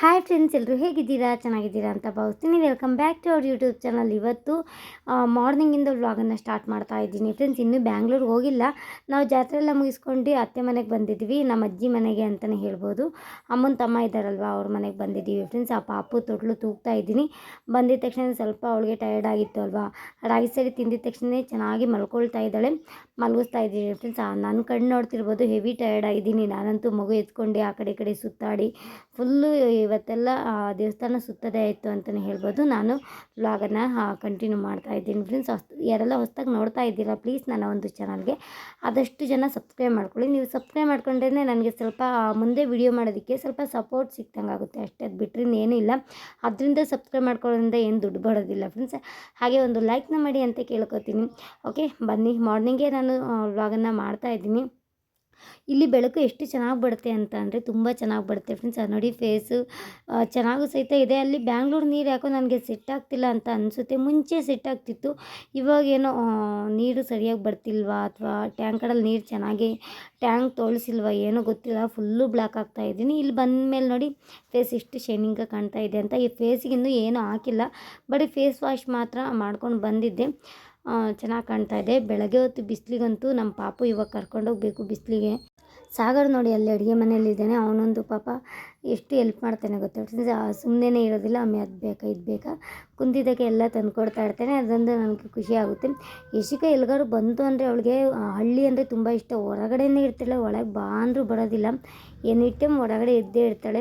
Hi friends ಎಲ್ಲರೂ ಹೇಗಿದ್ದೀರಾ? ಚೆನ್ನಾಗಿದ್ದೀರಾ ಅಂತ ಭಾವಿಸ್ತೀನಿ. ವೆಲ್ಕಮ್ ಬ್ಯಾಕ್ ಟು ಅವ್ರ ಯೂಟ್ಯೂಬ್ ಚಾನಲ್ ಇವತ್ತು ಮಾರ್ನಿಂಗಿಂದ ವ್ಲಾಗನ್ನು ಸ್ಟಾರ್ಟ್ ಮಾಡ್ತಾ ಇದ್ದೀನಿ. ಫ್ರೆಂಡ್ಸ್ ಇನ್ನೂ ಬ್ಯಾಂಗ್ಳೂರ್ ಹೋಗಿಲ್ಲ. ನಾವು ಜಾತ್ರೆ ಎಲ್ಲ ಮುಗಿಸ್ಕೊಂಡು ಅತ್ತೆ ಮನೆಗೆ ಬಂದಿದ್ವಿ. ನಮ್ಮ ಅಜ್ಜಿ ಮನೆಗೆ ಅಂತಲೇ ಹೇಳ್ಬೋದು. ಅಮ್ಮನ ತಮ್ಮ ಇದ್ದಾರಲ್ವ ಅವ್ರ ಮನೆಗೆ ಬಂದಿದ್ದೀವಿ. ಫ್ರೆಂಡ್ಸ್ ಆ ಪಾಪು ತೊಟ್ಲು ತೂಗ್ತಾ ಇದ್ದೀನಿ. ಬಂದಿದ ತಕ್ಷಣ ಸ್ವಲ್ಪ ಅವಳಿಗೆ ಟಯರ್ಡ್ ಆಗಿತ್ತು ಅಲ್ವಾ? ರಾಗಿ ಸರಿ ತಿಂದಿದ ತಕ್ಷಣ ಚೆನ್ನಾಗಿ ಮಲ್ಕೊಳ್ತಾ ಇದ್ದಾಳೆ. ಮಲಗಿಸ್ತಾ ಇದ್ದೀನಿ. ಫ್ರೆಂಡ್ಸ್ ನನ್ನ ಕಣ್ಣು ನೋಡ್ತಿರ್ಬೋದು. ಹೆವಿ ಟಯರ್ಡ್ ಆಗಿದ್ದೀನಿ. ನಾನಂತೂ ಮಗು ಎತ್ಕೊಂಡು ಆ ಕಡೆ ಕಡೆ ಸುತ್ತಾಡಿ. ಫುಲ್ಲು ಇವತ್ತೆಲ್ಲ ದೇವಸ್ಥಾನ ಸುತ್ತದೇ ಆಯಿತು ಅಂತಲೇ ಹೇಳ್ಬೋದು. ನಾನು ವ್ಲಾಗನ್ನು ಕಂಟಿನ್ಯೂ ಮಾಡ್ತಾ ಇದ್ದೀನಿ ಫ್ರೆಂಡ್ಸ್ ಹೊಸ್ ಯಾರೆಲ್ಲ ಹೊಸ್ದಾಗಿ ನೋಡ್ತಾ ಇದ್ದೀರಾ ಪ್ಲೀಸ್ ನನ್ನ ಒಂದು ಚಾನಲ್ಗೆ ಆದಷ್ಟು ಜನ ಸಬ್ಸ್ಕ್ರೈಬ್ ಮಾಡ್ಕೊಳ್ಳಿ. ನೀವು ಸಬ್ಸ್ಕ್ರೈಬ್ ಮಾಡ್ಕೊಂಡ್ರೆ ನನಗೆ ಸ್ವಲ್ಪ ಮುಂದೆ ವಿಡಿಯೋ ಮಾಡೋದಕ್ಕೆ ಸ್ವಲ್ಪ ಸಪೋರ್ಟ್ ಸಿಕ್ತಂಗೆ ಆಗುತ್ತೆ. ಅಷ್ಟೇ, ಅದು ಬಿಟ್ಟರೆ ಇನ್ನೇನೂ ಇಲ್ಲ. ಅದರಿಂದ ಸಬ್ಸ್ಕ್ರೈಬ್ ಮಾಡ್ಕೊಳ್ಳೋದ್ರಿಂದ ಏನು ದುಡ್ಡು ಬರೋದಿಲ್ಲ ಫ್ರೆಂಡ್ಸ್ ಹಾಗೆ ಒಂದು ಲೈಕ್ನ ಮಾಡಿ ಅಂತ ಕೇಳ್ಕೊತೀನಿ. ಓಕೆ ಬನ್ನಿ. ಮಾರ್ನಿಂಗೇ ನಾನು ವ್ಲಾಗನ್ನು ಮಾಡ್ತಾ ಇದ್ದೀನಿ. ಇಲ್ಲಿ ಬೆಳಕು ಎಷ್ಟು ಚೆನ್ನಾಗಿ ಬರುತ್ತೆ ಅಂತ ಅಂದರೆ ತುಂಬ ಚೆನ್ನಾಗಿ ಬರುತ್ತೆ ಫ್ರೆಂಡ್ಸ್ ನೋಡಿ ಫೇಸು ಚೆನ್ನಾಗೂ ಸಹಿತ ಇದೆ. ಅಲ್ಲಿ ಬ್ಯಾಂಗ್ಳೂರು ನೀರು ಯಾಕೋ ನನಗೆ ಸೆಟ್ ಆಗ್ತಿಲ್ಲ ಅಂತ ಅನಿಸುತ್ತೆ. ಮುಂಚೆ ಸೆಟ್ ಆಗ್ತಿತ್ತು. ಇವಾಗೇನೋ ನೀರು ಸರಿಯಾಗಿ ಬರ್ತಿಲ್ವಾ ಅಥವಾ ಟ್ಯಾಂಕರಲ್ಲಿ ನೀರು ಚೆನ್ನಾಗಿ ಟ್ಯಾಂಕ್ ತೊಳಸಿಲ್ವಾ ಏನೋ ಗೊತ್ತಿಲ್ಲ. ಫುಲ್ಲು ಬ್ಲ್ಯಾಕ್ ಆಗ್ತಾ ಇದ್ದೀನಿ. ಇಲ್ಲಿ ಬಂದ ಮೇಲೆ ನೋಡಿ ಫೇಸ್ ಎಷ್ಟು ಶೈನಿಂಗಾಗಿ ಕಾಣ್ತಾ ಇದೆ ಅಂತ. ಈ ಫೇಸಿಗಿನ್ನೂ ಏನೂ ಹಾಕಿಲ್ಲ. ಬರೀ ಫೇಸ್ ವಾಶ್ ಮಾತ್ರ ಮಾಡ್ಕೊಂಡು ಬಂದಿದ್ದೆ. ಚೆನ್ನಾಗಿ ಕಾಣ್ತಾ ಇದೆ. ಬೆಳಗ್ಗೆ ಹೊತ್ತು ಬಿಸಿಲಿಗಂತೂ ನಮ್ಮ ಪಾಪು ಇವಾಗ ಕರ್ಕೊಂಡೋಗ್ಬೇಕು ಬಿಸಿಲಿಗೆ. ಸಾಗರ್ ನೋಡಿ, ಅಲ್ಲಿ ಅಡುಗೆ ಮನೆಯಲ್ಲಿದ್ದಾನೆ. ಅವನೊಂದು ಪಾಪ ಎಷ್ಟು ಹೆಲ್ಪ್ ಮಾಡ್ತಾನೆ ಗೊತ್ತಾ? ಸುಮ್ಮನೆ ಇರೋದಿಲ್ಲ ಅಮ್ಮ ಅದು ಬೇಕಾ, ಇದು ಬೇಕಾ? ಕುಂತಿದ್ದಕ್ಕೆ ಎಲ್ಲ ತಂದು ಕೊಡ್ತಾ ಇರ್ತಾನೆ, ಅದೊಂದು ನನಗೆ ಖುಷಿ ಆಗುತ್ತೆ. ಯಶಿಕ ಎಲ್ಲಿಗಾರು ಬಂತು ಅಂದರೆ ಅವಳಿಗೆ ಹಳ್ಳಿ ಅಂದರೆ ತುಂಬ ಇಷ್ಟ. ಹೊರಗಡೆನೇ ಇರ್ತಾಳೆ ಒಳಗೆ ಬಾ ಅಂದರೂ ಬರೋದಿಲ್ಲ. ಟೈಮ್ ಹೊರಗಡೆ ಇದ್ದೇ ಇರ್ತಾಳೆ.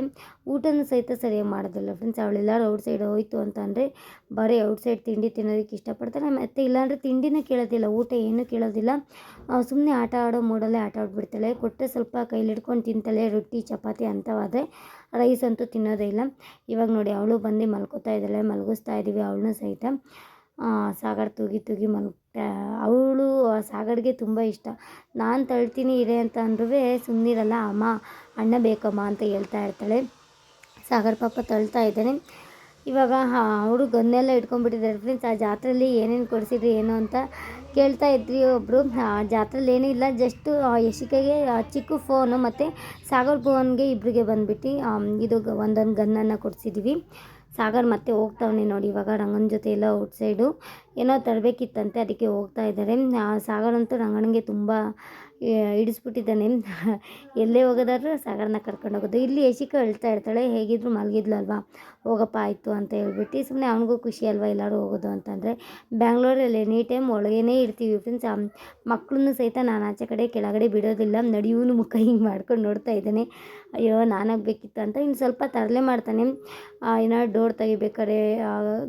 ಊಟನೂ ಸಹಿತ ಸರಿಯಾಗಿ ಮಾಡೋದಿಲ್ಲ ಫ್ರೆಂಡ್ಸ್ ಅವಳೆಲ್ಲರೂ ಔಟ್ ಸೈಡ್ ಹೋಯ್ತು ಅಂತ ಅಂದರೆ ಬರೀ ಔಟ್ ಸೈಡ್ ತಿಂಡಿ ತಿನ್ನೋದಕ್ಕೆ ಇಷ್ಟಪಡ್ತಾಳೆ. ಮತ್ತು ಇಲ್ಲಾಂದರೆ ತಿಂಡಿನೂ ಕೇಳೋದಿಲ್ಲ, ಊಟ ಏನೂ ಕೇಳೋದಿಲ್ಲ. ಸುಮ್ಮನೆ ಆಟ ಆಡೋ ಮೂಡಲ್ಲೇ ಆಟ ಆಡ್ಬಿಡ್ತಾಳೆ. ಕೊಟ್ಟರೆ ಸ್ವಲ್ಪ ಕೈಲಿಡ್ಕೊಂಡು ತಿಂತಾಳೆ, ರೊಟ್ಟಿ, ಚಪಾತಿ ಅಂಥವಾದರೆ ರೈಸ್ ಅಂತೂ ತಿನ್ನೋದೇ ಇಲ್ಲ. ಇವಾಗ ನೋಡಿ ಅವಳು ಬಂದು ಮಲ್ಕೋತಾ ಇದ್ದಾಳೆ, ಮಲಗಿಸ್ತಾ ಇದ್ದೀವಿ ಅವಳನ್ನ ಸಹಿತ. ಸಾಗರ್ ತೂಗಿ ತೂಗಿ ಮಲ್ಗ್ತಾ, ಅವಳು ಸಾಗರ್ಗೆ ತುಂಬ ಇಷ್ಟ. ನಾನು ತಳ್ತೀನಿ ಇದೆ ಅಂತ ಅಂದ್ರೂ ಸುಮ್ಮನಿರಲ್ಲ ಅಮ್ಮ, ಅಣ್ಣ ಬೇಕಮ್ಮ ಅಂತ ಹೇಳ್ತಾ ಇರ್ತಾಳೆ. ಸಾಗರ್ ಪಾಪ ತಳ್ತಾ ಇದ್ದಾನೆ. ಇವಾಗ ಅವರು ಗನ್ನೆಲ್ಲ ಇಟ್ಕೊಂಡ್ಬಿಟ್ಟಿದ್ದಾರೆ ಫ್ರೆಂಡ್ಸ್ ಆ ಜಾತ್ರೆಯಲ್ಲಿ ಏನೇನು ಕೊಡಿಸಿದ್ರಿ, ಏನು ಅಂತ ಕೇಳ್ತಾ ಇದ್ವಿ ಒಬ್ಬರು ಜಾತ್ರೆಯಲ್ಲಿ ಏನೂ ಇಲ್ಲ ಜಸ್ಟು ಯಶಿಕೆಗೆ ಚಿಕ್ಕು ಫೋನು ಮತ್ತು ಸಾಗರ್ ಭುವನ್ಗೆ ಇಬ್ಬರಿಗೆ ಬಂದುಬಿಟ್ಟು ಇದು ಒಂದೊಂದು ಗನ್ನನ್ನು ಕೊಡಿಸಿದ್ವಿ. ಸಾಗರ್ ಮತ್ತೆ ಹೋಗ್ತಾವನೆ ನೋಡಿ, ಇವಾಗ ರಂಗನ ಜೊತೆ ಎಲ್ಲ ಔಟ್ ಸೈಡು. ಏನೋ ತರಬೇಕಿತ್ತಂತೆ, ಅದಕ್ಕೆ ಹೋಗ್ತಾ ಇದ್ದಾರೆ. ಸಾಗರ್ ಅಂತೂ ರಂಗನಿಗೆ ತುಂಬ ಹಿಡಿಸ್ಬಿಟ್ಟಿದ್ದಾನೆ ಎಲ್ಲೇ ಹೋಗೋದಾದ್ರೂ ಸಾಗರನ ಕರ್ಕೊಂಡು ಹೋಗೋದು. ಇಲ್ಲಿ ಯಶಿಕ ಹೇಳ್ತಾ ಇರ್ತಾಳೆ, ಹೇಗಿದ್ರು ಮಲಗಿದ್ಲಲ್ವಾ? ಹೋಗಪ್ಪ, ಆಯಿತು ಅಂತ ಹೇಳ್ಬಿಟ್ಟು ಸುಮ್ಮನೆ ಅವನಿಗೂ ಖುಷಿ ಅಲ್ವಾ ಎಲ್ಲರೂ ಹೋಗೋದು ಅಂತಂದರೆ ಬ್ಯಾಂಗ್ಳೂರಲ್ಲಿ ಎನಿ ಟೈಮ್ ಒಳಗೇನೇ ಇರ್ತೀವಿ ಫ್ರೆಂಡ್ಸ್ ಮಕ್ಕಳನ್ನು ಸಹಿತ ನಾನು ಆಚೆ ಕಡೆ ಕೆಳಗಡೆ ಬಿಡೋದಿಲ್ಲ. ನಡಿ ಮುಖ ಹಿಂಗೆ ಮಾಡ್ಕೊಂಡು ನೋಡ್ತಾ ಇದ್ದಾನೆ. ಅಯ್ಯೋ ನಾನಾಗಬೇಕಿತ್ತು ಅಂತ ಇನ್ನು ಸ್ವಲ್ಪ ತರಲೆ ಮಾಡ್ತಾನೆ. ಏನೋ ಡೋರ್ ತೆಗಿಬೇಕಾದ್ರೆ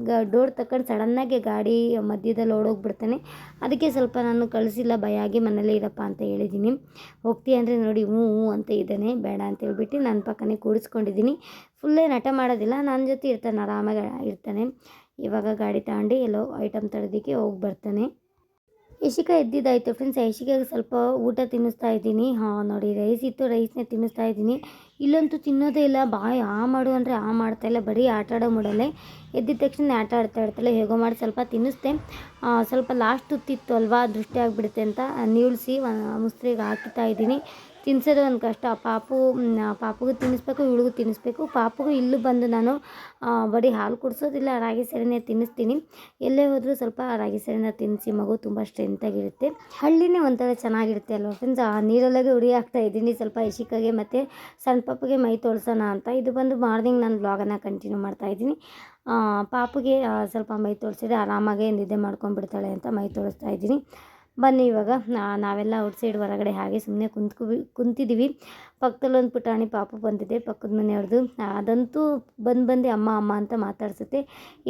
ಗ, ಡೋರ್ ತಕ್ಕಂಡು ಸಡನ್ನಾಗೆ ಗಾಡಿ ಮಧ್ಯದಲ್ಲಿ ಓಡೋಗ್ಬಿಡ್ತಾನೆ. ಅದಕ್ಕೆ ಸ್ವಲ್ಪ ನಾನು ಕಳಿಸಿಲ್ಲ, ಭಯ ಆಗಿ ಮನೇಲೇ ಇರಪ್ಪ ಅಂತ ಹೇಳಿದ್ದೀನಿ. ಹೋಗ್ತೀಯ ಅಂದರೆ ನೋಡಿ, ಹ್ಞೂ ಹ್ಞೂ ಅಂತ ಇದ್ದಾನೆ. ಬೇಡ ಅಂತ ಹೇಳ್ಬಿಟ್ಟು ನನ್ನ ಪಕ್ಕನೇ ಕೂಡಿಸ್ಕೊಂಡಿದ್ದೀನಿ ಫುಲ್ಲೇ ನಟ ಮಾಡೋದಿಲ್ಲ, ನನ್ನ ಜೊತೆ ಇರ್ತಾನೆ, ಆರಾಮಾಗಿ ಇರ್ತಾನೆ. ಇವಾಗ ಗಾಡಿ ತಗೊಂಡು ಎಲ್ಲೋ ಐಟಮ್ ತರೋದಕ್ಕೆ ಹೋಗಿ ಬರ್ತಾನೆ ಯಶಿಕ ಎದ್ದಿದ್ದಾಯಿತು ಫ್ರೆಂಡ್ಸ್ ಯಶಿಕಾಗೆ ಸ್ವಲ್ಪ ಊಟ ತಿನ್ನಿಸ್ತಾ ಇದ್ದೀನಿ. ಹಾಂ, ನೋಡಿ ರೈಸ್ ಇತ್ತು ರೈಸ್ನೇ ತಿನ್ನಿಸ್ತಾ ಇದ್ದೀನಿ. ಇಲ್ಲಂತೂ ತಿನ್ನೋದೇ ಇಲ್ಲ. ಬಾಯ್, ಆ ಮಾಡು ಅಂದರೆ ಆ ಮಾಡ್ತಾ ಇಲ್ಲ. ಬರೀ ಆಟ ಆಡೋ ಮೂಡಲ್ಲೇ. ಎದ್ದಿದ ತಕ್ಷಣ ಆಟ ಆಡ್ತಾ ಇರ್ತಾಳೆ ಹೇಗೋ ಮಾಡಿ ಸ್ವಲ್ಪ ತಿನ್ನಿಸ್ದೆ ಸ್ವಲ್ಪ ಲಾಸ್ಟ್ ತುತ್ತಿತ್ತು ಅಲ್ವಾ, ದೃಷ್ಟಿ ಆಗಿಬಿಡುತ್ತೆ ಅಂತ ನೀಳಿಸಿ ಮುಸ್ತ್ರಿಗೆ ಹಾಕ್ತಾ ಇದ್ದೀನಿ. ತಿನ್ಸೋದು ಒಂದು ಕಷ್ಟ. ಪಾಪು ಪಾಪುಗೆ ತಿನ್ನಿಸ್ಬೇಕು, ಇವಳಿಗೂ ತಿನ್ನಿಸ್ಬೇಕು. ಪಾಪುಗೂ ಇಲ್ಲೂ ಬಂದು ನಾನು ಬರೀ ಹಾಲು ಕುಡಿಸೋದಿಲ್ಲ, ರಾಗಿ ಸೆರೆನೇ ತಿನ್ನಿಸ್ತೀನಿ. ಎಲ್ಲೇ ಹೋದರೂ ಸ್ವಲ್ಪ ರಾಗಿ ಸೆರೆನ ತಿನ್ನಿಸಿ, ಮಗು ತುಂಬ ಸ್ಟ್ರೆಂತಾಗಿರುತ್ತೆ ಹಳ್ಳಿನೇ ಒಂಥರ ಚೆನ್ನಾಗಿರುತ್ತೆ ಅಲ್ವ ಫ್ರೆಂಡ್ಸ್ ಆ, ನೀರೊಳಗೆ ಉಡಿ ಹಾಕ್ತಾ ಇದ್ದೀನಿ, ಸ್ವಲ್ಪ ಇಶಿಕಾಗೆ ಮತ್ತು ಸಣ್ಣ ಪಾಪಗೆ ಮೈ ತೋಳ್ಸೋಣ ಅಂತ. ಇದು ಬಂದು ಮಾರ್ನಿಂಗ್ ನಾನು ಬ್ಲಾಗನ್ನು ಕಂಟಿನ್ಯೂ ಮಾಡ್ತಾ ಇದ್ದೀನಿ. ಪಾಪಗೆ ಪಾಪುಗೆ ಸ್ವಲ್ಪ ಮೈ ತೋರಿಸಿದ್ರೆ ಆರಾಮಾಗಿ ನಿದ್ದೆ ಮಾಡ್ಕೊಂಡ್ಬಿಡ್ತಾಳೆ ಅಂತ ಮೈ ತೋರಿಸ್ತಾ ಇದ್ದೀನಿ. ಬನ್ನಿ ಇವಾಗ. ನಾವೆಲ್ಲ ಔಟ್ಸೈಡ್ ಹೊರಗಡೆ ಹಾಗೆ ಸುಮ್ಮನೆ ಕುಂತ್ಕೊ ಕುಂತಿದ್ದೀವಿ ಪಕ್ಕದಲ್ಲೊಂದು ಪುಟಾಣಿ ಪಾಪು ಬಂದಿದೆ, ಪಕ್ಕದ ಮನೆಯವ್ರದ್ದು ಅದಂತೂ ಬಂದು ಬಂದು ಅಮ್ಮ ಅಮ್ಮ ಅಂತ ಮಾತಾಡ್ಸುತ್ತೆ.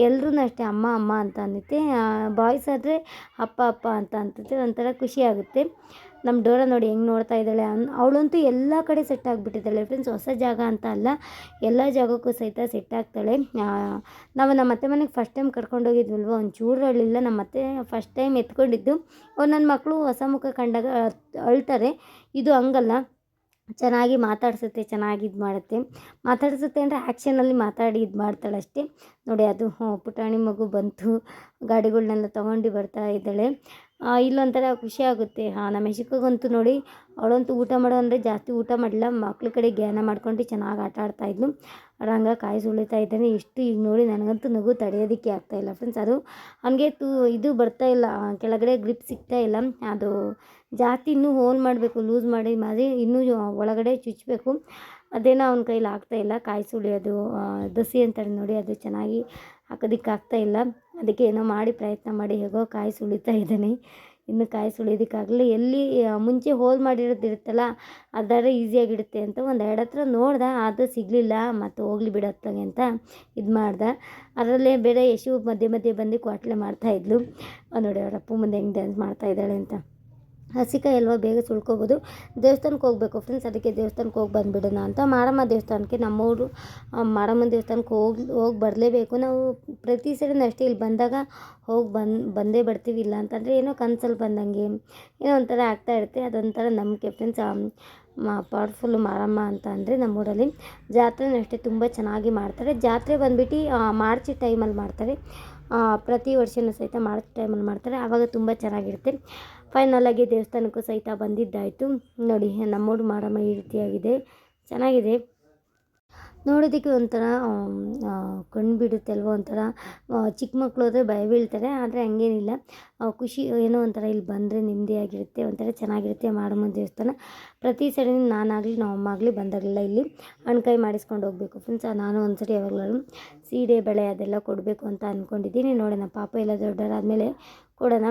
ಎಲ್ರೂ ಅಷ್ಟೇ ಅಮ್ಮ ಅಮ್ಮ ಅಂತ ಅನ್ನುತ್ತೆ. ಬಾಯ್ಸ್ ಆದರೆ ಅಪ್ಪ ಅಪ್ಪ ಅಂತ ಅಂತತೆ ಒಂಥರ ಖುಷಿ ಆಗುತ್ತೆ. ನಮ್ಮ ಡೋರ ನೋಡಿ ಹೆಂಗೆ ನೋಡ್ತಾ ಇದ್ದಾಳೆ ಅನ್, ಅವಳಂತೂ ಎಲ್ಲ ಕಡೆ ಸೆಟ್ ಆಗಿಬಿಟ್ಟಿದ್ದಾಳೆ ಫ್ರೆಂಡ್ಸ್ ಹೊಸ ಜಾಗ ಅಂತ ಅಲ್ಲ, ಎಲ್ಲ ಜಾಗಕ್ಕೂ ಸಹಿತ ಸೆಟ್ ಆಗ್ತಾಳೆ. ನಾವು ನಮ್ಮ ಅತ್ತೆ ಮನೆಗೆ ಫಸ್ಟ್ ಟೈಮ್ ಕರ್ಕೊಂಡು ಹೋಗಿದ್ವಲ್ವ ಒಂದು ಚೂರು ಅಳಿಲ್ಲ ನಮ್ಮ ಅತ್ತೆ ಫಸ್ಟ್ ಟೈಮ್ ಎತ್ಕೊಂಡಿದ್ದು. ಅವ್ರು ನನ್ನ ಮಕ್ಕಳು ಹೊಸ ಮುಖ ಕಂಡಾಗ ಅಳ್ತಾರೆ. ಇದು ಹಂಗಲ್ಲ. ಚೆನ್ನಾಗಿ ಮಾತಾಡ್ಸುತ್ತೆ, ಚೆನ್ನಾಗಿ ಇದು ಮಾಡುತ್ತೆ. ಮಾತಾಡ್ಸುತ್ತೆ ಅಂದರೆ ಆ್ಯಕ್ಷನಲ್ಲಿ ಮಾತಾಡಿ ಇದು ಮಾಡ್ತಾಳೆ ಅಷ್ಟೇ. ನೋಡಿ ಅದು ಪುಟಾಣಿ ಮಗು ಬಂತು. ಗಾಡಿಗಳನ್ನೆಲ್ಲ ತೊಗೊಂಡು ಬರ್ತಾ ಇದ್ದಾಳೆ. ಇಲ್ಲೊಂಥರ ಖುಷಿ ಆಗುತ್ತೆ. ಹಾಂ, ನಮ್ಮ ಯಶಿಕಗಂತೂ ನೋಡಿ, ಅವಳಂತೂ ಊಟ ಮಾಡೋ ಅಂದರೆ ಜಾಸ್ತಿ ಊಟ ಮಾಡಲಿಲ್ಲ. ಮಕ್ಳ ಕಡೆ ಜ್ಞಾನ ಮಾಡ್ಕೊಂಡು ಚೆನ್ನಾಗಿ ಆಟ ಆಡ್ತಾಯಿದ್ಲು ರಂಗ ಕಾಯಿ ಸುಳಿತಾ ಇದ್ದಾನೆ. ಇಷ್ಟು ಈಗ ನೋಡಿ ನನಗಂತೂ ನಗು ತಡೆಯೋದಕ್ಕೆ ಆಗ್ತಾಯಿಲ್ಲ ಫ್ರೆಂಡ್ಸ್ ಅದು ಅವನಿಗೆ ತೂ, ಇದು ಬರ್ತಾ ಇಲ್ಲ. ಕೆಳಗಡೆ ಗ್ರಿಪ್ ಸಿಗ್ತಾ ಇಲ್ಲ. ಅದು ಜಾಸ್ತಿ ಇನ್ನೂ ಹೋಲ್ ಮಾಡಬೇಕು ಲೂಸ್ ಮಾಡಿ ಮಾಡಿ ಇನ್ನೂ ಒಳಗಡೆ ಚುಚ್ಚಬೇಕು ಅದೇನೋ ಅವನ ಕೈಲಿ ಆಗ್ತಾಯಿಲ್ಲ ಕಾಯಿ ಸುಳಿಯೋದು ದಸಿ ಅಂತಾರೆ ನೋಡಿ, ಅದು ಚೆನ್ನಾಗಿ ಹಾಕೋದಕ್ಕೆ ಆಗ್ತಾ ಇಲ್ಲ. ಅದಕ್ಕೆ ಏನೋ ಮಾಡಿ ಪ್ರಯತ್ನ ಮಾಡಿ ಹೇಗೋ ಕಾಯಿ ಸುಳಿತಾ ಇದ್ದಾನೆ. ಇನ್ನು ಕಾಯಿ ಸುಳಿಯೋದಕ್ಕಾಗಲಿ ಎಲ್ಲಿ ಮುಂಚೆ ಹೋಲ್ ಮಾಡಿರೋದು ಇರುತ್ತಲ್ಲ ಅದಾದ್ರೆ ಈಸಿಯಾಗಿಡುತ್ತೆ ಅಂತ ಒಂದು ಎರಡು ಹತ್ರ ನೋಡ್ದೆ ಅದು ಸಿಗಲಿಲ್ಲ, ಮತ್ತು ಹೋಗ್ಲಿ ಬಿಡತ್ತಾಗೆ ಅಂತ ಇದು ಮಾಡ್ದೆ. ಅದರಲ್ಲೇ ಬೇರೆ ಯಶು ಮಧ್ಯೆ ಮಧ್ಯೆ ಬಂದು ಕ್ವಾಟ್ಲೆ ಮಾಡ್ತಾಯಿದ್ಲು ನೋಡಿ ಅಪ್ಪ ಮುಂದೆ ಹೆಂಗೆ ಡ್ಯಾನ್ಸ್ ಮಾಡ್ತಾ ಇದ್ದಾಳೆ ಅಂತ. ಹಸಿಕಾಯಿ ಅಲ್ವಾ ಬೇಗ ಸುಳ್ಕೋಬೋದು. ದೇವಸ್ಥಾನಕ್ಕೆ ಹೋಗ್ಬೇಕು ಫ್ರೆಂಡ್ಸ್ ಅದಕ್ಕೆ ದೇವಸ್ಥಾನಕ್ಕೆ ಹೋಗಿ ಬಂದುಬಿಡೋಣ ಅಂತ ಮಾರಮ್ಮ ದೇವಸ್ಥಾನಕ್ಕೆ ನಮ್ಮವರು ಮಾರಮ್ಮ ದೇವಸ್ಥಾನಕ್ಕೆ ಹೋಗಿ ಹೋಗಿ ಬರಲೇಬೇಕು. ನಾವು ಪ್ರತಿ ಸರಿನೂ ಅಷ್ಟೇ, ಇಲ್ಲಿ ಬಂದಾಗ ಹೋಗಿ ಬಂದು, ಬಂದೇ ಬರ್ತೀವಿ. ಇಲ್ಲ ಅಂತಂದರೆ ಏನೋ ಕನ್ಸಲ್ಲಿ ಬಂದಂಗೆ ಏನೋ ಒಂಥರ ಆಗ್ತಾ ಇರುತ್ತೆ. ಅದೊಂಥರ ನಂಬಿಕೆ ಫ್ರೆಂಡ್ಸ್ ಪವರ್ಫುಲ್ ಮಾರಮ್ಮ ಅಂತ ಅಂದರೆ ನಮ್ಮೂರಲ್ಲಿ. ಜಾತ್ರೆನ ಅಷ್ಟೇ ತುಂಬ ಚೆನ್ನಾಗಿ ಮಾಡ್ತಾರೆ. ಜಾತ್ರೆ ಬಂದುಬಿಟ್ಟು ಮಾರ್ಚ್ ಟೈಮಲ್ಲಿ ಮಾಡ್ತಾರೆ. ಪ್ರತಿ ವರ್ಷನೂ ಸಹಿತ ಮಾರ್ಚ್ ಟೈಮಲ್ಲಿ ಮಾಡ್ತಾರೆ. ಆವಾಗ ತುಂಬ ಚೆನ್ನಾಗಿರುತ್ತೆ. ಫೈನಲಾಗಿ ದೇವಸ್ಥಾನಕ್ಕೂ ಸಹಿತ ಬಂದಿದ್ದಾಯಿತು. ನೋಡಿ ನಮ್ಮೂರು ಮಾರಮ್ಮ ಈ ರೀತಿಯಾಗಿದೆ. ಚೆನ್ನಾಗಿದೆ. ನೋಡೋದಕ್ಕೆ ಒಂಥರ ಕಣ್ಣು ಬಿಡುತ್ತೆ ಅಲ್ವ ಒಂಥರ ಚಿಕ್ಕ ಮಕ್ಕಳು ಹೋದರೆ ಭಯ ಬೀಳ್ತಾರೆ, ಆದರೆ ಹಂಗೇನಿಲ್ಲ. ಖುಷಿ ಏನೋ ಒಂಥರ ಇಲ್ಲಿ ಬಂದರೆ ನೆಮ್ಮದಿಯಾಗಿರುತ್ತೆ ಒಂಥರ ಚೆನ್ನಾಗಿರುತ್ತೆ ಮಾರಮ್ಮನ ದೇವಸ್ಥಾನ. ಪ್ರತಿ ಸರಿ ನಾನಾಗಲಿ ನಮ್ಮ ಅಮ್ಮ ಆಗಲಿ ಬಂದಾಗಲಿಲ್ಲ ಇಲ್ಲಿ ಹಣ್ಕಾಯಿ ಮಾಡಿಸ್ಕೊಂಡು ಹೋಗಬೇಕು. ಫ್ರೆಂಡ್ಸ್ ನಾನು ಒಂದ್ಸರಿ ಯಾವಾಗಲೂ ಸೀಡೆ, ಬೆಳೆ ಅದೆಲ್ಲ ಕೊಡಬೇಕು ಅಂತ ಅಂದ್ಕೊಂಡಿದ್ದೀನಿ ನೋಡೋಣ, ಪಾಪ ಎಲ್ಲ ದೊಡ್ಡವರಾದಮೇಲೆ ಕೊಡೋಣ.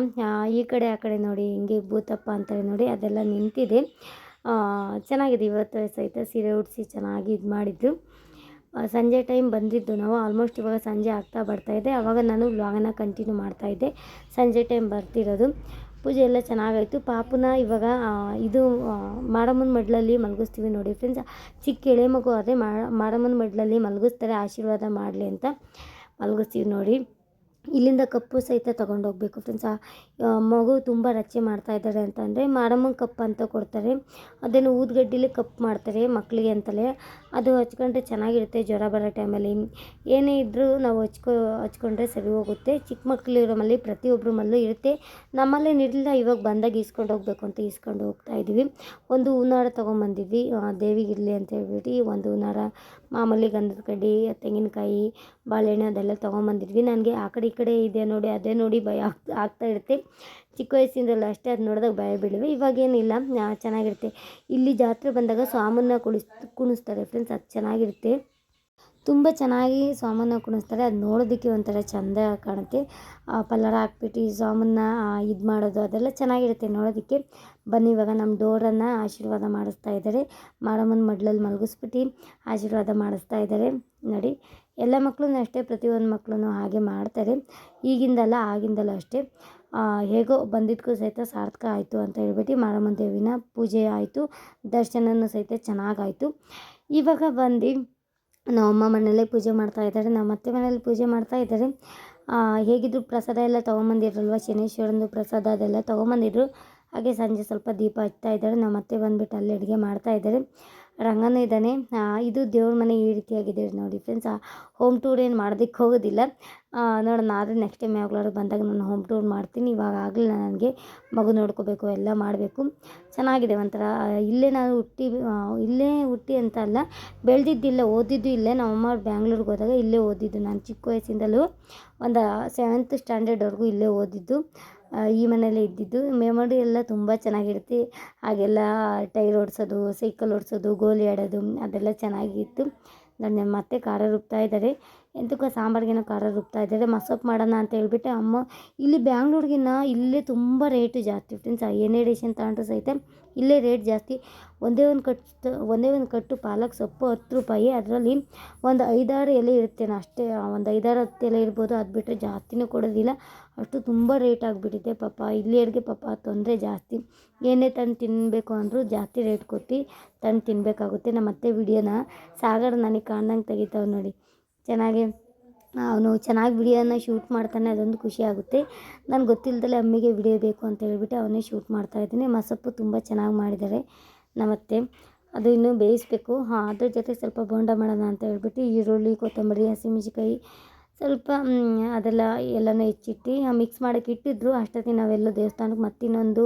ಈ ಕಡೆ, ಆ ಕಡೆ ನೋಡಿ, ಹಿಂಗೆ ಭೂತಪ್ಪ ಅಂತಾರೆ ನೋಡಿ, ಅದೆಲ್ಲ ನಿಂತಿದೆ. ಚೆನ್ನಾಗಿದೆ. ಇವತ್ತು ಸಹಿತ ಸೀರೆ ಉಡಿಸಿ ಚೆನ್ನಾಗಿ ಇದು ಮಾಡಿದ್ದು. ಸಂಜೆ ಟೈಮ್ ಬಂದಿದ್ದು ನಾವು. ಆಲ್ಮೋಸ್ಟ್ ಇವಾಗ ಸಂಜೆ ಆಗ್ತಾ ಬರ್ತಾಯಿದ್ದೆ ಆವಾಗ ನಾನು ವ್ಲಾಗನ್ನ ಕಂಟಿನ್ಯೂ ಮಾಡ್ತಾಯಿದ್ದೆ ಸಂಜೆ ಟೈಮ್ ಬರ್ತಿರೋದು. ಪೂಜೆ ಎಲ್ಲ ಚೆನ್ನಾಗಾಯಿತು. ಪಾಪುನ ಇವಾಗ ಇದು ಮಾಡಮ್ಮನ ಮಡ್ಲಲ್ಲಿ ಮಲಗಿಸ್ತೀವಿ ನೋಡಿ ಫ್ರೆಂಡ್ಸ್ ಚಿಕ್ಕ ಎಳೆ ಮಗು ಆದರೆ ಮಾಡಮ್ಮನ ಮಡ್ಲಲ್ಲಿ ಮಲಗಿಸ್ತಾರೆ. ಆಶೀರ್ವಾದ ಮಾಡಲಿ ಅಂತ ಮಲಗಿಸ್ತೀವಿ ನೋಡಿ. ಇಲ್ಲಿಂದ ಕಪ್ಪು ಸಹಿತ ಹೋಗಬೇಕು ಫ್ರೆಂಡ್ಸ್ ಮಗು ತುಂಬ ರಚ್ಚೆ ಮಾಡ್ತಾ ಇದ್ದಾರೆ ಅಂತಂದರೆ ಮಾರಮ್ಮನ ಕಪ್ ಅಂತ ಕೊಡ್ತಾರೆ. ಅದನ್ನು ಊದ್ಗಡ್ಡಿಲಿ ಕಪ್ ಮಾಡ್ತಾರೆ ಮಕ್ಕಳಿಗೆ ಅಂತಲೇ. ಅದು ಹಚ್ಕೊಂಡ್ರೆ ಚೆನ್ನಾಗಿರುತ್ತೆ ಜ್ವರ ಬರೋ ಟೈಮಲ್ಲಿ ಏನೇ ಇದ್ದರೂ ನಾವು ಹಚ್ಕೊ, ಹಚ್ಕೊಂಡ್ರೆ ಸರಿ ಹೋಗುತ್ತೆ. ಚಿಕ್ಕ ಮಕ್ಕಳಿರೋ ಮಲ್ಲಿ ಪ್ರತಿಯೊಬ್ಬರ ಮಲ್ಲೂ ಇರುತ್ತೆ. ನಮ್ಮಲ್ಲೇ ಇರಲಿಲ್ಲ ಇವಾಗ ಬಂದಾಗ ಈಸ್ಕೊಂಡು ಹೋಗ್ಬೇಕು ಅಂತ ಈಸ್ಕೊಂಡು ಹೋಗ್ತಾ ಇದ್ದೀವಿ. ಒಂದು ಹೂನಾರ ತೊಗೊಂಬಂದಿದ್ವಿ. ದೇವಿಗಿರಲಿ ಅಂತ ಹೇಳ್ಬಿಟ್ಟು ಒಂದು ಹೂನಾರ ಮಾಮೂಲಿ ಗಂಧದ ಕಡ್ಡಿ, ತೆಂಗಿನಕಾಯಿ, ಬಾಳೆಹಣ್ಣು ಅದೆಲ್ಲ ತೊಗೊಂಬಂದಿದ್ವಿ. ನನಗೆ ಆ ಕಡೆ ಕಡೆ ಇದೆ ನೋಡಿ, ಅದೇ ನೋಡಿ ಭಯ ಆಗ್ತಾ ಇರುತ್ತೆ. ಚಿಕ್ಕ ವಯಸ್ಸಿಂದಲ್ಲ ಅಷ್ಟೇ ಅದು ನೋಡಿದಾಗ ಭಯ ಬೀಳುವೆ. ಇವಾಗೇನಿಲ್ಲ ಚೆನ್ನಾಗಿರುತ್ತೆ. ಇಲ್ಲಿ ಜಾತ್ರೆ ಬಂದಾಗ ಸ್ವಾಮನ್ನ ಕುಳಿಸ್ ಕುಣಿಸ್ತಾರೆ. ಫ್ರೆಂಡ್ಸ್ ಅದು ಚೆನ್ನಾಗಿರುತ್ತೆ. ತುಂಬ ಚೆನ್ನಾಗಿ ಸ್ವಾಮನ್ನ ಕುಣಿಸ್ತಾರೆ ಅದು ನೋಡೋದಕ್ಕೆ ಒಂಥರ ಚೆಂದ ಕಾಣುತ್ತೆ. ಪಲ್ಲರ ಹಾಕ್ಬಿಟ್ಟು ಈ ಸ್ವಾಮನ್ನ ಇದು ಮಾಡೋದು ಅದೆಲ್ಲ ಚೆನ್ನಾಗಿರುತ್ತೆ ನೋಡೋದಕ್ಕೆ. ಬನ್ನಿ, ಇವಾಗ ನಮ್ಮ ಡೋರನ್ನು ಆಶೀರ್ವಾದ ಮಾಡಿಸ್ತಾ ಇದ್ದಾರೆ. ಮಾರಮ್ಮನ ಮಡ್ಲಲ್ಲಿ ಮಲಗಿಸ್ಬಿಟ್ಟು ಆಶೀರ್ವಾದ ಮಾಡಿಸ್ತಾ ಇದ್ದಾರೆ. ನೋಡಿ, ಎಲ್ಲ ಮಕ್ಕಳು ಅಷ್ಟೇ, ಪ್ರತಿಯೊಂದು ಮಕ್ಕಳು ಹಾಗೆ ಮಾಡ್ತಾರೆ. ಈಗಿಂದಲ್ಲ ಆಗಿಂದಲ್ಲ ಅಷ್ಟೇ. ಹೇಗೋ ಬಂದಿದ್ದಕ್ಕೂ ಸಹಿತ ಸಾರ್ಥಕ ಆಯಿತು ಅಂತ ಹೇಳ್ಬಿಟ್ಟು ಮಾರಮ್ಮನ ದೇವಿನ ಪೂಜೆ ಆಯಿತು. ದರ್ಶನವೂ ಸಹಿತ ಚೆನ್ನಾಗಾಯಿತು. ಇವಾಗ ಬಂದು ನಮ್ಮಮ್ಮ ಮನೆಯಲ್ಲೇ ಪೂಜೆ ಮಾಡ್ತಾ ಇದ್ದಾರೆ, ನಮ್ಮ ಅತ್ತೆ ಮನೇಲಿ ಪೂಜೆ ಮಾಡ್ತಾ ಇದ್ದಾರೆ. ಹೇಗಿದ್ರು ಪ್ರಸಾದ ಎಲ್ಲ ತೊಗೊಂಬಂದಿರಲ್ವ ಶನೇಶ್ವರಂದು ಪ್ರಸಾದ ಅದೆಲ್ಲ ತೊಗೊಂಬಂದಿದ್ರು. ಹಾಗೆ ಸಂಜೆ ಸ್ವಲ್ಪ ದೀಪ ಹಚ್ತಾ ಇದ್ದಾರೆ. ನಮ್ಮ ಅತ್ತೆ ಬಂದುಬಿಟ್ಟು ಅಲ್ಲಿ ಅಡುಗೆ ಮಾಡ್ತಾ ಇದ್ದಾರೆ. ರಂಗನೂ ಇದ್ದಾನೆ. ಇದು ದೇವ್ರ ಮನೆ ಈ ರೀತಿಯಾಗಿದೆ ನೋಡಿ ಫ್ರೆಂಡ್ಸ್ ಹೋಮ್ ಟೂರ್ ಏನು ಮಾಡೋದಕ್ಕೆ ಹೋಗೋದಿಲ್ಲ. ನೋಡಿ ನೋಡೋಣ, ಆದರೆ ನೆಕ್ಸ್ಟ್ ಟೈಮ್ ಯಾವಾಗಲಾದ್ರು ಬಂದಾಗ ನಾನು ಹೋಮ್ ಟೂರ್ ಮಾಡ್ತೀನಿ. ಇವಾಗ ಆಗಲಿಲ್ಲ ನನಗೆ. ಮಗು ನೋಡ್ಕೋಬೇಕು, ಎಲ್ಲ ಮಾಡಬೇಕು. ಚೆನ್ನಾಗಿದೆ ಒಂಥರ. ಇಲ್ಲೇ ನಾನು ಹುಟ್ಟಿ ಇಲ್ಲೇ ಹುಟ್ಟಿ ಅಂತ ಅಲ್ಲ ಬೆಳೆದಿದ್ದಿಲ್ಲ ಓದಿದ್ದು ಇಲ್ಲೇ. ನಮ್ಮಮ್ಮ ಬ್ಯಾಂಗ್ಳೂರಿಗೆ ಹೋದಾಗ ಇಲ್ಲೇ ಓದಿದ್ದು. ನಾನು ಚಿಕ್ಕ ವಯಸ್ಸಿಂದಲೂ ಒಂದು ಸೆವೆಂತ್ ಸ್ಟ್ಯಾಂಡರ್ಡ್ವರೆಗೂ ಇಲ್ಲೇ ಓದಿದ್ದು. ಈ ಮನೆಯಲ್ಲೇ ಇದ್ದಿದ್ದು. ಮೆಮೊರಿ ಎಲ್ಲ ತುಂಬ ಚೆನ್ನಾಗಿರುತ್ತೆ. ಹಾಗೆಲ್ಲ ಟೈರ್ ಓಡಿಸೋದು ಸೈಕಲ್ ಓಡಿಸೋದು, ಗೋಲಿ ಆಡೋದು, ಅದೆಲ್ಲ ಚೆನ್ನಾಗಿತ್ತು. ನನ್ನ ಮತ್ತೆ ಖಾರ ರುಬ್ತಾ ಇದ್ದಾರೆ. ಎಂತಕ್ಕೋ ಸಾಂಬಾರಿಗೇನೋ ಖಾರ ರುಬ್ತಾ ಇದ್ದಾರೆ. ಮಸೊಪ್ಪು ಮಾಡೋಣ ಅಂತ ಹೇಳ್ಬಿಟ್ಟು ಅಮ್ಮ, ಇಲ್ಲಿ ಬ್ಯಾಂಗ್ಳೂರಿಗಿನ್ನ ಇಲ್ಲೇ ತುಂಬ ರೇಟು ಜಾಸ್ತಿ ಫ್ರೆಂಡ್ಸ್ ಏನೇ ಡಿಶನ್ ತಗೊಂಡ್ರು ಸಹಿತ ಇಲ್ಲೇ ರೇಟ್ ಜಾಸ್ತಿ. ಒಂದೇ ಒಂದು ಕಟ್ಟು, ಒಂದೇ ಒಂದು ಕಟ್ಟು ಪಾಲಕ್, ಸೊಪ್ಪು ಹತ್ತು ರೂಪಾಯಿ. ಅದರಲ್ಲಿ ಒಂದು ಐದಾರು ಎಲೆ ಇರುತ್ತೆ ಅಷ್ಟೇ, ಒಂದು ಐದಾರು ಹತ್ತು ಎಲೆ ಇರ್ಬೋದು. ಅದು ಬಿಟ್ಟರೆ ಜಾಸ್ತಿನೂ ಕೊಡೋದಿಲ್ಲ. ಅಷ್ಟು ತುಂಬ ರೇಟ್ ಆಗಿಬಿಟ್ಟಿದೆ ಪಾಪ. ಇಲ್ಲಿಯರಿಗೆ ಪಾಪ ತೊಂದರೆ ಜಾಸ್ತಿ. ಏನೇ ತಂದು ತಿನ್ನಬೇಕು ಅಂದರೂ ಜಾಸ್ತಿ ರೇಟ್ ಕೊಟ್ಟು ತಂದು ತಿನ್ನಬೇಕಾಗುತ್ತೆ ನಮ್ಮ ಅತ್ತೆ ವಿಡಿಯೋನ ಸಾಗರ ನನಗೆ ಕಾಣ್ದಂಗೆ ತೆಗಿತಾವೆ ನೋಡಿ. ಚೆನ್ನಾಗಿ ಅವನು ಚೆನ್ನಾಗಿ ವಿಡಿಯೋನ ಶೂಟ್ ಮಾಡ್ತಾನೆ, ಅದೊಂದು ಖುಷಿ ಆಗುತ್ತೆ. ನನಗೆ ಗೊತ್ತಿಲ್ಲದಲ್ಲೇ ಅಮ್ಮಿಗೆ ವಿಡಿಯೋ ಬೇಕು ಅಂತ ಹೇಳ್ಬಿಟ್ಟು ಅವನೇ ಶೂಟ್ ಮಾಡ್ತಾ ಇದ್ದೀನಿ. ಮಸಪ್ಪು ತುಂಬ ಚೆನ್ನಾಗಿ ಮಾಡಿದ್ದಾರೆ. ನಮ್ಮತ್ತೆ ಅದು ಇನ್ನೂ ಬೇಯಿಸ್ಬೇಕು. ಹಾಂ, ಅದ್ರ ಜೊತೆ ಸ್ವಲ್ಪ ಬೋಂಡ ಮಾಡೋಣ ಅಂತ ಹೇಳ್ಬಿಟ್ಟು ಈರುಳ್ಳಿ, ಕೊತ್ತಂಬರಿ ಹಸಿಮೆಣ್ಸಿಕಾಯಿ ಸ್ವಲ್ಪ ಅದೆಲ್ಲ ಎಲ್ಲನೂ ಹೆಚ್ಚಿಟ್ಟು ಮಿಕ್ಸ್ ಮಾಡೋಕೆ ಇಟ್ಟಿದ್ರು. ಅಷ್ಟೊತ್ತಿಗೆ ನಾವೆಲ್ಲ ದೇವಸ್ಥಾನಕ್ಕೆ ಮತ್ತಿನ್ನೊಂದು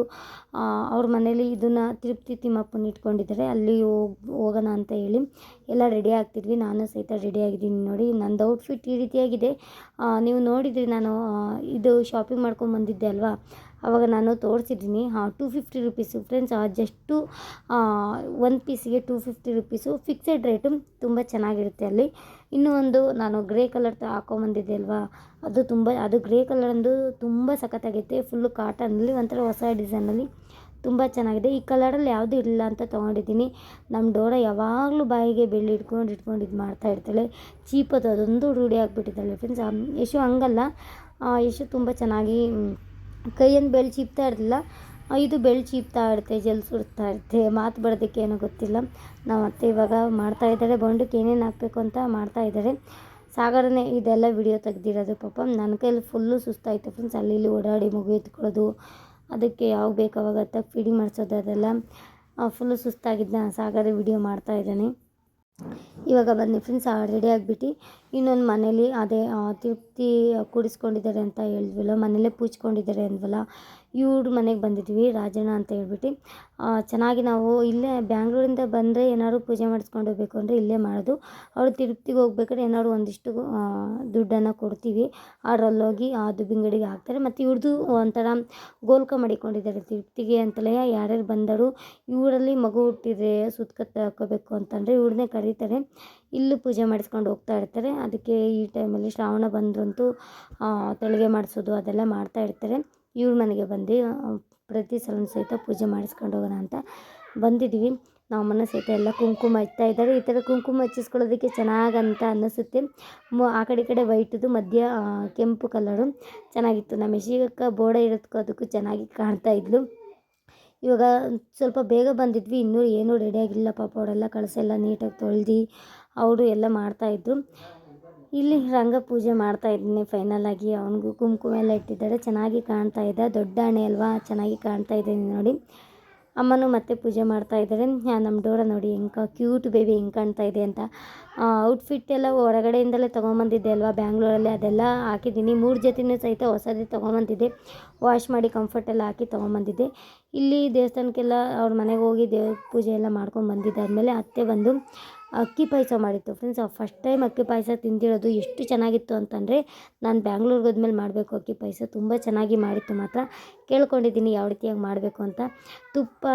ಅವ್ರ ಮನೇಲಿ ಇದನ್ನು ತಿರುಪ್ತಿ ತಿಮ್ಮಪ್ಪನ ಇಟ್ಕೊಂಡಿದ್ದಾರೆ. ಅಲ್ಲಿ ಹೋಗ್, ಹೋಗೋಣ ಅಂತ ಹೇಳಿ ಎಲ್ಲ ರೆಡಿ ಆಗ್ತಿದ್ವಿ. ನಾನು ಸಹಿತ ರೆಡಿ ಆಗಿದ್ದೀನಿ ನೋಡಿ. ನಂದು ಔಟ್ಫಿಟ್ ಈ ರೀತಿಯಾಗಿದೆ. ನೀವು ನೋಡಿದ್ರಿ ನಾನು ಇದು ಶಾಪಿಂಗ್ ಮಾಡ್ಕೊಂಡು ಬಂದಿದ್ದೆ ಅಲ್ವಾ? ಆವಾಗ ನಾನು ತೋರಿಸಿದ್ದೀನಿ. ಹಾಂ two fifty rupees friends just ಒಂದು ಪೀಸಿಗೆ two fifty rupees fixed rate ತುಂಬ ಚೆನ್ನಾಗಿರುತ್ತೆ ಅಲ್ಲಿ. ಇನ್ನೂ ಒಂದು ನಾನು ಗ್ರೇ ಕಲರ್ ತ ಹಾಕೊಂಬಂದಿದ್ದೆ ಅಲ್ವಾ? ಅದು ತುಂಬ, ಅದು ಗ್ರೇ ಕಲರಂದು ತುಂಬ ಸಖತ್ತಾಗೈತೆ. ಫುಲ್ಲು ಕಾಟನಲ್ಲಿ ಒಂಥರ ಹೊಸ ಡಿಸೈನಲ್ಲಿ ತುಂಬ ಚೆನ್ನಾಗಿದೆ. ಈ ಕಲರಲ್ಲಿ ಯಾವುದೂ ಇಲ್ಲ ಅಂತ ತೊಗೊಂಡಿದ್ದೀನಿ. ನಮ್ಮ ಡೋರ ಯಾವಾಗಲೂ ಬಾಯಿಗೆ ಬೆಳ್ಳಿ ಇಟ್ಕೊಂಡು ಇಟ್ಕೊಂಡು ಇದು ಮಾಡ್ತಾ ಇರ್ತಾಳೆ. ಚೀಪದು ಅದೊಂದು ರೂಢಿ ಆಗಿಬಿಟ್ಟಿದ್ದಾಳೆ ಫ್ರೆಂಡ್ಸ್ ಯಶು ಹಂಗಲ್ಲ. ಯಶು ತುಂಬ ಚೆನ್ನಾಗಿ ಕೈಯನ್ನು ಬೆಳ್ ಚೀಪ್ತಾ ಇರಲಿಲ್ಲ. ಇದು ಬೆಳ್ ಚೀಪ್ತಾ ಇರುತ್ತೆ, ಜಲ್ ಸುಡ್ತಾ ಇರುತ್ತೆ. ಮಾತು ಬರೋದಕ್ಕೆ ಏನೋ ಗೊತ್ತಿಲ್ಲ. ನಾವು ಅತ್ತೆ ಇವಾಗ ಮಾಡ್ತಾ ಇದ್ದಾರೆ. ಬೊಂಡಕ್ಕೆ ಏನೇನು ಹಾಕಬೇಕು ಅಂತ ಮಾಡ್ತಾ ಇದ್ದಾರೆ. ಸಾಗರನೇ ಇದೆಲ್ಲ ವಿಡಿಯೋ ತೆಗ್ದಿರೋದು ಪಾಪ. ನನ್ನ ಕೈಯಲ್ಲಿ ಫುಲ್ಲು ಸುಸ್ತಾಯಿತು ಫ್ರೆಂಡ್ಸ್ ಅಲ್ಲಿ ಇಲ್ಲಿ ಓಡಾಡಿ ಮಗು ಎತ್ಕೊಳ್ಳೋದು, ಅದಕ್ಕೆ ಯಾವಾಗ ಬೇಕು ಅವಾಗ ಫೀಡಿಂಗ್ ಮಾಡಿಸೋದು ಅದೆಲ್ಲ. ಫುಲ್ಲು ಸುಸ್ತಾಗಿದ್ದ ಸಾಗರ ವಿಡಿಯೋ ಮಾಡ್ತಾ ಇದ್ದಾನೆ. ಇವಾಗ ಬನ್ನಿ ಫ್ರೆಂಡ್ಸ್ ರೆಡಿ ಆಗಿಬಿಟ್ಟು ಇನ್ನೊಂದು ಮನೇಲಿ ಅದೇ ತೃಪ್ತಿ ಕೂಡಿಸ್ಕೊಂಡಿದ್ದಾರೆ ಅಂತ ಹೇಳಿದ್ವಲ್ಲ, ಮನೇಲೇ ಪೂಜ್ಕೊಂಡಿದ್ದಾರೆ ಅಂದ್ವಲ್ಲ ಇವ್ರ ಮನೆಗೆ ಬಂದಿದ್ವಿ, ರಾಜಣ್ಣ ಅಂತ ಹೇಳ್ಬಿಟ್ಟು. ಚೆನ್ನಾಗಿ ನಾವು ಇಲ್ಲೇ ಬ್ಯಾಂಗ್ಳೂರಿಂದ ಬಂದರೆ ಏನಾದ್ರು ಪೂಜೆ ಮಾಡಿಸ್ಕೊಂಡು ಹೋಗ್ಬೇಕು ಅಂದರೆ ಇಲ್ಲೇ ಮಾಡೋದು. ಅವ್ರು ತಿರುಪ್ತಿಗೆ ಹೋಗ್ಬೇಕಾದ್ರೆ ಏನಾದ್ರು ಒಂದಿಷ್ಟು ದುಡ್ಡನ್ನು ಕೊಡ್ತೀವಿ. ಅದ್ರಲ್ಲಿ ಹೋಗಿ ಆ ದುಬ್ಬಿಂಗಡಿಗೆ ಹಾಕ್ತಾರೆ. ಮತ್ತು ಇವ್ರದ್ದು ಒಂಥರ ಗೋಲ್ಕ ಮಾಡಿಕೊಂಡಿದ್ದಾರೆ ತಿರುಪ್ತಿಗೆ ಅಂತಲೇ. ಯಾರ್ಯಾರು ಬಂದರು, ಇವರಲ್ಲಿ ಮಗು ಹುಟ್ಟಿದ್ರೆ ಸುತ್ತಕ ಹಾಕೋಬೇಕು ಅಂತಂದರೆ ಇವ್ರನ್ನೇ ಕರೀತಾರೆ. ಇಲ್ಲೂ ಪೂಜೆ ಮಾಡಿಸ್ಕೊಂಡು ಹೋಗ್ತಾ ಇರ್ತಾರೆ. ಅದಕ್ಕೆ ಈ ಟೈಮಲ್ಲಿ ಶ್ರಾವಣ ಬಂದ್ರಂತೂ ತಳಿಗೆ ಮಾಡಿಸೋದು ಅದೆಲ್ಲ ಮಾಡ್ತಾ ಇರ್ತಾರೆ. ಇವ್ರ ಮನೆಗೆ ಬಂದು ಪ್ರತಿ ಸಲ ಸಹಿತ ಪೂಜೆ ಮಾಡಿಸ್ಕೊಂಡು ಹೋಗೋಣ ಅಂತ ಬಂದಿದ್ವಿ ಮನೆ ಸಹಿತ ಎಲ್ಲ ಕುಂಕುಮ ಹಚ್ತಾ ಇದ್ದಾರೆ. ಈ ಥರ ಕುಂಕುಮ ಹಚ್ಚಿಸ್ಕೊಳ್ಳೋದಕ್ಕೆ ಚೆನ್ನಾಗಂತ ಅನ್ನಿಸುತ್ತೆ. ಮು, ಆ ಕಡೆ ಕಡೆ ವೈಟದು, ಮಧ್ಯ ಕೆಂಪು ಕಲರು ಚೆನ್ನಾಗಿತ್ತು. ನಮ್ಮ ಯಶಿಗಕ್ಕ ಬೋರ್ಡ ಇರೋದಕ್ಕೂ ಅದಕ್ಕೂ ಚೆನ್ನಾಗಿ ಕಾಣ್ತಾ ಇದ್ಲು. ಇವಾಗ ಸ್ವಲ್ಪ ಬೇಗ ಬಂದಿದ್ವಿ. ಇನ್ನೂ ಏನೂ ರೆಡಿಯಾಗಿಲ್ಲ ಪಾಪ. ಅವರೆಲ್ಲ ಕಳಿಸೆಲ್ಲ ನೀಟಾಗಿ ತೊಳ್ದು ಅವರು ಎಲ್ಲ ಮಾಡ್ತಾಯಿದ್ರು ಇಲ್ಲಿ ರಂಗ ಪೂಜೆ ಮಾಡ್ತಾ ಇದ್ದೀನಿ ಫೈನಲ್ ಆಗಿ. ಅವನಿಗೂ ಕುಂಕುಮ ಎಲ್ಲ ಇಟ್ಟಿದ್ದಾರೆ. ಚೆನ್ನಾಗಿ ಕಾಣ್ತಾ ಇದೆ. ದೊಡ್ಡ ಹಣೆ ಅಲ್ವಾ? ಚೆನ್ನಾಗಿ ಕಾಣ್ತಾ ಇದೆ ನೋಡಿ. ಅಮ್ಮನೂ ಮತ್ತೆ ಪೂಜೆ ಮಾಡ್ತಾ ಇದ್ದಾರೆ. ನಮ್ಮ ಡೋರ ನೋಡಿ ಹೆಂಗೆ ಕ್ಯೂಟ್ ಬೇಬಿ ಹೆಂಗೆ ಕಾಣ್ತಾ ಇದೆ ಅಂತ. ಔಟ್ಫಿಟ್ ಎಲ್ಲ ಹೊರಗಡೆಯಿಂದಲೇ ತೊಗೊಂಬಂದಿದ್ದೆ ಅಲ್ವಾ? ಬ್ಯಾಂಗ್ಳೂರಲ್ಲಿ ಅದೆಲ್ಲ ಹಾಕಿದ್ದೀನಿ. ಮೂರು ಜೊತೆನೂ ಸಹಿತ ಹೊಸದೇ ತೊಗೊಂಬಂದಿದ್ದೆ. ವಾಶ್ ಮಾಡಿ ಕಂಫರ್ಟೆಲ್ಲ ಹಾಕಿ ತೊಗೊಂಬಂದಿದ್ದೆ. ಇಲ್ಲಿ ದೇವಸ್ಥಾನಕ್ಕೆಲ್ಲ ಅವ್ರ ಮನೆಗೆ ಹೋಗಿ ದೇವ್ರ ಪೂಜೆ ಎಲ್ಲ ಮಾಡ್ಕೊಂಡು ಬಂದಿದ್ದಾದಮೇಲೆ ಅತ್ತೆ ಬಂದು ಅಕ್ಕಿ ಪಾಯಸ ಮಾಡಿತ್ತು ಫ್ರೆಂಡ್ಸ್ ಫಸ್ಟ್ ಟೈಮ್ ಅಕ್ಕಿ ಪಾಯಸ ತಿಂದಿರೋದು ಎಷ್ಟು ಚೆನ್ನಾಗಿತ್ತು ಅಂತಂದರೆ ನಾನು ಬ್ಯಾಂಗ್ಳೂರ್ಗೆ ಹೋದ್ಮೇಲೆ ಮಾಡಬೇಕು ಅಕ್ಕಿ ಪಾಯಸ, ತುಂಬ ಚೆನ್ನಾಗಿ ಮಾಡಿತ್ತು ಮಾತ್ರ. ಕೇಳ್ಕೊಂಡಿದ್ದೀನಿ ಯಾವ ರೀತಿಯಾಗಿ ಮಾಡಬೇಕು ಅಂತ. ತುಪ್ಪ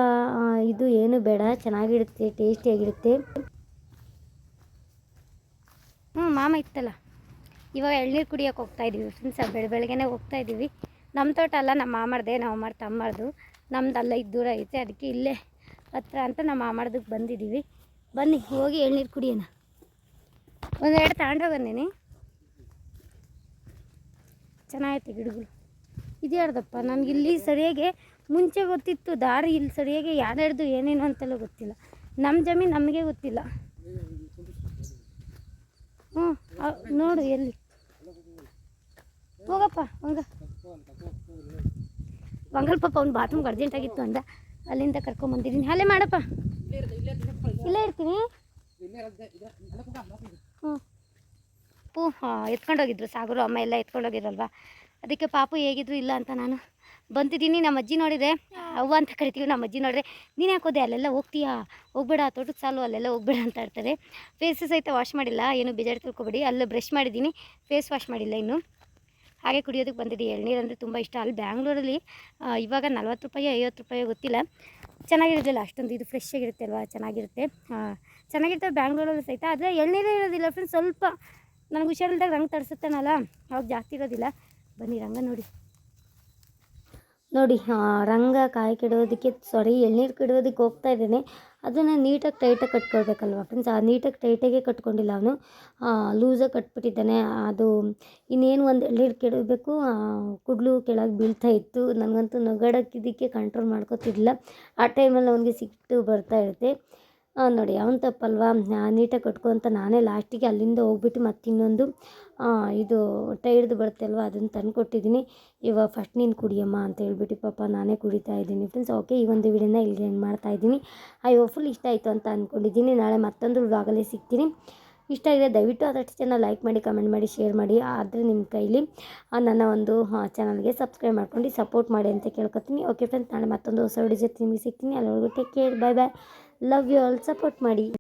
ಇದು ಏನು ಬೇಡ, ಚೆನ್ನಾಗಿರುತ್ತೆ, ಟೇಸ್ಟಿಯಾಗಿರುತ್ತೆ. ಹ್ಞೂ ಮಾಮ ಇತ್ತಲ್ಲ. ಇವಾಗ ಎಳ್ನೀರು ಕುಡಿಯೋಕೆ ಹೋಗ್ತಾ ಇದ್ದೀವಿ ಫ್ರೆಂಡ್ಸ್ ಬೆಳ, ಬೆಳಗ್ಗೆನೇ ಹೋಗ್ತಾ ಇದ್ದೀವಿ ನಮ್ಮ ತೋಟ ಅಲ್ಲ ನಮ್ಮ ಮಾಮಾರ್ದೆ ನಮ್ಮ ಅಮ್ಮರ ತಮ್ಮರ್ದು. ನಮ್ದು ಅಲ್ಲ ಇದು ದೂರ ಐತೆ, ಅದಕ್ಕೆ ಇಲ್ಲೇ ಹತ್ರ ಅಂತ ನಮ್ಮ ಮಾಮರ್ದಕ್ಕೆ ಬಂದಿದ್ದೀವಿ ಬನ್ನಿ, ಹೋಗಿ ಎಳ್ನೀರು ಕುಡಿಯೋಣ. ಒಂದೆರಡು ತಗೊಂಡೋಗಂದೇನೆ ಚೆನ್ನಾಗೈತೆ ಗಿಡಗಳು. ಇದ್ಯಾರ್ದಪ್ಪ ನನಗೆ ಇಲ್ಲಿ ಸರಿಯಾಗಿ ಮುಂಚೆ ಗೊತ್ತಿತ್ತು, ದಾರಿ ಇಲ್ಲಿ ಸರಿಯಾಗಿ ಯಾರು ಹಿಡ್ದು ಏನೇನು ಅಂತೆಲ್ಲ ಗೊತ್ತಿಲ್ಲ. ನಮ್ಮ ಜಮೀನು ನಮಗೆ ಗೊತ್ತಿಲ್ಲ. ಹ್ಞೂ ನೋಡು ಎಲ್ಲಿ. ಹೋಗಪ್ಪ, ಹಂಗ. ಬಂಗಲ್ ಪಾಪ ಅವ್ನು ಬಾತ್ರೂಮ್ಗೆ ಅರ್ಜೆಂಟಾಗಿತ್ತು ಅಂದ. ಅಲ್ಲಿಂದ ಕರ್ಕೊಂಬಂದಿದ್ದೀನಿ ಅಲ್ಲೇ ಮಾಡಪ್ಪ. ಇಲ್ಲೇ ಇರ್ತೀನಿ. ಹ್ಞೂ. ಪೂ ಹಾಂ ಎತ್ಕೊಂಡೋಗಿದ್ರು ಸಾಗರು ಅಮ್ಮ ಎಲ್ಲ ಎತ್ಕೊಂಡೋಗಿದ್ರಲ್ವಾ ಅದಕ್ಕೆ ಪಾಪು ಹೇಗಿದ್ರು ಇಲ್ಲ ಅಂತ ನಾನು ಬಂತಿದ್ದೀನಿ ನಮ್ಮ ಅಜ್ಜಿ ನೋಡಿದೆ ಅವ್ವ ಅಂತ ಕರಿತೀವಿ ನಮ್ಮ ಅಜ್ಜಿ ನೋಡಿದ್ರೆ ನೀನು ಯಾಕೋದೆ ಅಲ್ಲೆಲ್ಲ ಹೋಗ್ತೀಯಾ? ಹೋಗ್ಬೇಡ ತೋಟದ ಸಾಲು ಅಲ್ಲೆಲ್ಲ ಹೋಗ್ಬೇಡ ಅಂತ ಇರ್ತಾರೆ ಫೇಸ್ ಸಹಿತ ವಾಶ್ ಮಾಡಿಲ್ಲ ಏನು ಬೇಜಾರು ತಿಳ್ಕೊಬೇಡಿ. ಅಲ್ಲೇ ಬ್ರಷ್ ಮಾಡಿದ್ದೀನಿ ಫೇಸ್ ವಾಶ್ ಮಾಡಿಲ್ಲ ಇನ್ನು. ಹಾಗೆ ಕುಡಿಯೋದಕ್ಕೆ ಬಂದಿದ್ದೆ ಎಳ್ನೀರು ಅಂದರೆ ತುಂಬ ಇಷ್ಟ. ಅಲ್ಲಿ ಬ್ಯಾಂಗ್ಳೂರಲ್ಲಿ ಇವಾಗ ನಲ್ವತ್ತು ರೂಪಾಯಿ ಐವತ್ತು ರೂಪಾಯಿ ಗೊತ್ತಿಲ್ಲ. ಚೆನ್ನಾಗಿರೋದಿಲ್ಲ, ಅಷ್ಟೊಂದು ಇದು ಫ್ರೆಶ್ ಆಗಿರುತ್ತೆ ಅಲ್ವಾ, ಚೆನ್ನಾಗಿರುತ್ತೆ. ಚೆನ್ನಾಗಿರ್ತವೆ ಬ್ಯಾಂಗ್ಳೂರಲ್ಲಿ ಸಹಿತ, ಆದರೆ ಎಳ್ನೀರೇ ಇರೋದಿಲ್ಲ ಫ್ರೆಂಡ್ಸ್ ಸ್ವಲ್ಪ ನನಗೆ ಹುಷಾರಿಲ್ದಾಗ ರಂಗ್ ತರಿಸುತ್ತಾನಲ್ಲ ಅವಾಗ ಜಾಸ್ತಿ ಇರೋದಿಲ್ಲ. ಬನ್ನಿ ರಂಗ ನೋಡಿ. ನೋಡಿ ರಂಗ ಕಾಯಿ ಕೆಡೋದಕ್ಕೆ ಸಾರಿ ಎಳ್ನೀರು ಕೆಡೋದಕ್ಕೆ ಹೋಗ್ತಾ ಇದ್ದೇನೆ. ಅದನ್ನು ನೀಟಾಗಿ ಟೈಟಾಗಿ ಕಟ್ಕೊಳ್ಬೇಕಲ್ವ ಫ್ರೆಂಡ್ಸ್ ಆ, ನೀಟಾಗಿ ಟೈಟಾಗೆ ಕಟ್ಕೊಂಡಿಲ್ಲ ಅವನು. ಲೂಸಾಗಿ ಕಟ್ಬಿಟ್ಟಿದ್ದಾನೆ. ಅದು ಇನ್ನೇನು ಒಂದು ಎಳ್ನೀರು ಕೆಡಬೇಕು? ಕುಡ್ಲು ಕೆಳಗೆ ಬೀಳ್ತಾ ಇತ್ತು. ನನಗಂತೂ ನಗಡಕ್ಕಿದ್ದಕ್ಕೆ ಕಂಟ್ರೋಲ್ ಮಾಡ್ಕೋತಿರ್ಲಿಲ್ಲ. ಆ ಟೈಮಲ್ಲಿ ಅವನಿಗೆ ಸಿಟ್ಟು ಬರ್ತಾ ಇರುತ್ತೆ. ನೋಡಿ, ಅವನ ತಪ್ಪಲ್ವಾ? ನೀಟಾಗಿ ಕಟ್ಕೊಂತ ನಾನೇ ಲಾಸ್ಟಿಗೆ ಅಲ್ಲಿಂದ ಹೋಗ್ಬಿಟ್ಟು ಮತ್ತಿನ್ನೊಂದು ಇನ್ನೊಂದು ಇದು ಟೈರ್ದು ಬರುತ್ತೆ ಅಲ್ವಾ ಅದನ್ನು ತಂದು ಕೊಟ್ಟಿದ್ದೀನಿ ಇವಾಗ ಫಸ್ಟ್ ನೀನು ಕುಡಿಯಮ್ಮ ಅಂತ ಹೇಳ್ಬಿಟ್ಟು ಪಾಪ ನಾನೇ ಕುಡಿತಾ ಇದ್ದೀನಿ ಫ್ರೆಂಡ್ಸ್ ಓಕೆ ಈ ಒಂದು ವಿಡಿಯೋನ ಇಲ್ಲಿ ಏನು ಮಾಡ್ತಾ ಇದ್ದೀನಿ. ಐ ಫುಲ್ ಇಷ್ಟ ಆಯಿತು ಅಂತ ಅಂದ್ಕೊಂಡಿದ್ದೀನಿ ನಾಳೆ ಮತ್ತೊಂದು ವ್ಲಾಗಲ್ಲಿ ಸಿಗ್ತೀನಿ. ಇಷ್ಟ ಆಗಿದೆ ದಯವಿಟ್ಟು ಆದಷ್ಟು ಜನ ಲೈಕ್ ಮಾಡಿ ಕಮೆಂಟ್ ಮಾಡಿ ಶೇರ್ ಮಾಡಿ. ಆದರೆ ನಿಮ್ಮ ಕೈಲಿ ನನ್ನ ಒಂದು ಚಾನಲ್ಗೆ ಸಬ್ಸ್ಕ್ರೈಬ್ ಮಾಡ್ಕೊಂಡು ಸಪೋರ್ಟ್ ಮಾಡಿ ಅಂತ ಕೇಳ್ಕೊತೀನಿ. ಓಕೆ ಫ್ರೆಂಡ್ಸ್ ನಾಳೆ ಮತ್ತೊಂದು ಹೊಸ ವಿಡಿಯೋ ಜೊತೆ ನಿಮಗೆ ಸಿಗ್ತೀನಿ. ಅಲ್ಲಿವರೆಗೂ take care bye bye love you all support ಮಾಡಿ.